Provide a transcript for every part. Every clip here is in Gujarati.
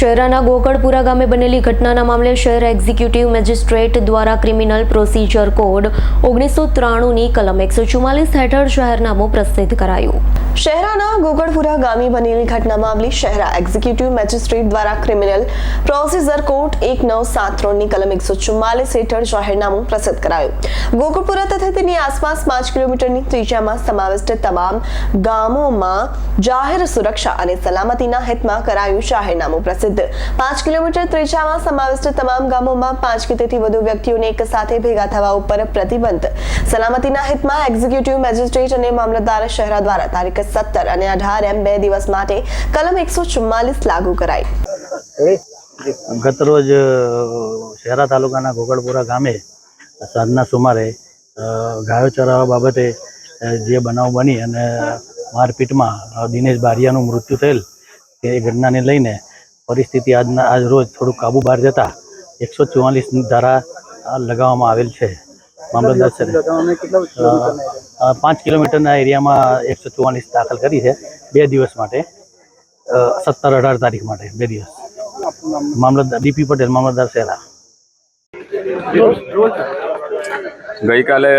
શહેરાના ગોકળપુરા ગામે બનેલી ઘટનાના મામલે શહેર એક્ઝિક્યુટિવ મેજિસ્ટ્રેટ દ્વારા ક્રિમિનલ પ્રોસિજર કોડ ઓગણીસો ત્રાણુંની કલમ એકસો ચુમ્માલીસ હેઠળ જાહેરનામું પ્રસિદ્ધ કરાયું. શહેરાના ગોગળપુરા ગામે બનેલી ઘટના મામલે શહેરા એક્ઝિક્યુટિવ મેજિસ્ટ્રેટ દ્વારા ક્રિમિનલ પ્રોસિજર કોર્ટ એક નવ સાત ત્રણની કલમ એકસો ચુમ્માલીસ હેઠળ જાહેરનામું પ્રસિદ્ધ કરાયું. ગોકળપુરા તથા તેની આસપાસ પાંચ કિલોમીટરની ત્રિજ્યામાં સમાવિષ્ટ તમામ ગામોમાં જાહેર સુરક્ષા અને સલામતીના હિતમાં કરાયું જાહેરનામું પ્રસિદ્ધ પાંચ કિલોમીટર ત્રિજ્યામાં સમાવિષ્ટ તમામ ગામોમાં પાંચ કે તેથી વધુ વ્યક્તિઓને એક સાથે ભેગા થવા ઉપર પ્રતિબંધ. સલામતીના હિતમાં એક્ઝિક્યુટિવ મેજિસ્ટ્રેટ અને મામલતદાર શહેરા દ્વારા તારીખ સત્તર અને અઢાર એમ બે દિવસ માટે કલમ એકસો ચુમ્માલીસ લાગુ કરાઈ. ગતરોજ શહેરા તાલુકાના ગોગળપુરા ગામે, સાંજના સુમારે ગાયો ચરાવવા બાબતે જે બનાવ બની અને મારપીટમાં દિનેશ બારિયાનું મૃત્યુ થયેલ તે ઘટનાને લઈને પરિસ્થિતિ આજના આજ રોજ થોડું કાબુ બહાર જતા એકસો ચુવાલીસ ધારા લગાવવામાં આવેલ છે. મામલતદાર સર પાંચ કિલોમીટરના એરિયામાં એકસો ચુમ્માલીસ દાખલ કરી છે. બે દિવસ માટે સત્તર અઢાર તારીખ માટે બે દિવસ. મામલતદાર ડીપી પટેલ મામલતદાર શહેરા ગઈકાલે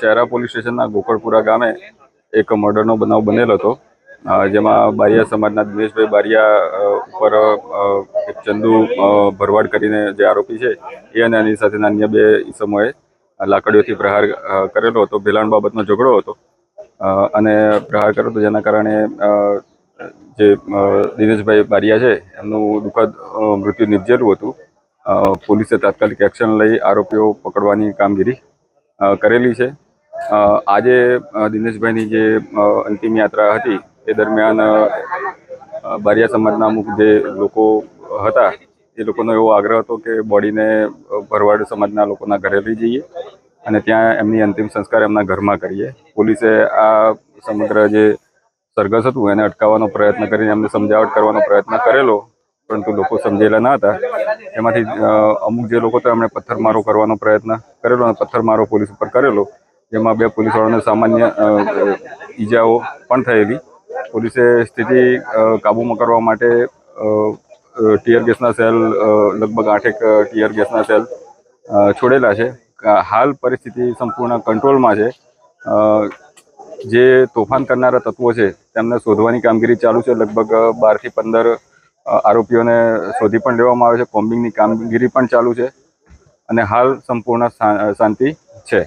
શહેરા પોલીસ સ્ટેશનના ગોકળપુરા ગામે એક મર્ડરનો બનાવ બનેલો હતો. જેમાં બારિયા સમાજના દિનેશભાઈ બારિયા ઉપર એક ચંદુ ભરવાડ કરીને જે આરોપી છે, એ અને એની સાથેના અન્ય બે ઈસમોએ લાકડીઓથી પ્રહાર કરેલો હતો, ભેલાણ બાબતનો ઝઘડો હતો. અને પ્રહાર કર્યો હતો જેના કારણે જે દિનેશભાઈ બારિયા છે, એમનું દુઃખદ મૃત્યુ નિપજેલું હતું. પોલીસે તાત્કાલિક એક્શન લઈ આરોપીઓ પકડવાની કામગીરી કરેલી છે. આજે દિનેશભાઈની જે અંતિમ યાત્રા હતી એ દરમિયાન બારિયા સમાજના અમુક જે લોકો હતા, એ લોકોનો એવો આગ્રહ હતો કે બોડીને ભરવાડ સમાજના લોકોના ઘરે લઈ જઈએ અને ત્યાં એમની અંતિમ સંસ્કાર એમના ઘરમાં કરીએ. પોલીસે આ સમગ્ર જે સરઘસ હતું, એને અટકાવવાનો પ્રયત્ન કરીને એમને સમજાવટ કરવાનો પ્રયત્ન કરેલો, પરંતુ લોકો સમજેલા ના હતા. એમાંથી અમુક જે લોકો હતા એમણે પથ્થરમારો કરવાનો પ્રયત્ન કરેલો અને પથ્થરમારો પોલીસ ઉપર કરેલો, જેમાં બે પોલીસવાળાને સામાન્ય ઈજાઓ પણ થયેલી. પોલીસે સ્થિતિ કાબૂમાં કરવા માટે ટીયર ગેસના સેલ લગભગ આઠેક ટીયર ગેસના સેલ છોડેલા છે. હાલ પરિસ્થિતિ સંપૂર્ણ કંટ્રોલમાં છે. જે તોફાન કરનારા તત્વો છે તેમને શોધવાની કામગીરી ચાલુ છે. લગભગ બારથી પંદર આરોપીઓને શોધી પણ લેવામાં આવે છે. કોમ્બિંગની કામગીરી પણ ચાલુ છે. અને હાલ સંપૂર્ણ શાંતિ છે.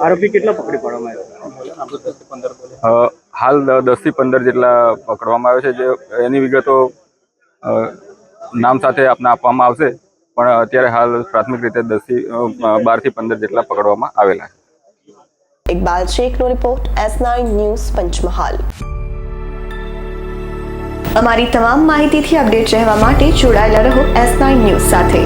આરોપી કેટલા પકડી પાડવામાં અ, હાલ દસથી પંદર જેટલા પકડવામાં આવે છે, જે એની વિગતો નામ સાથે આપને આપવામાં આવશે, પણ અત્યારે હાલ પ્રાથમિક રીતે દસથી બાર પંદર જેટલા પકડવામાં આવેલા છે. Iqbal શેખનો report, S nine news Panchmahal. અમારી તમામ માહિતીથી અપડેટ રહેવા માટે જોડાયેલા રહો એસ નાઇન ન્યૂઝ સાથે.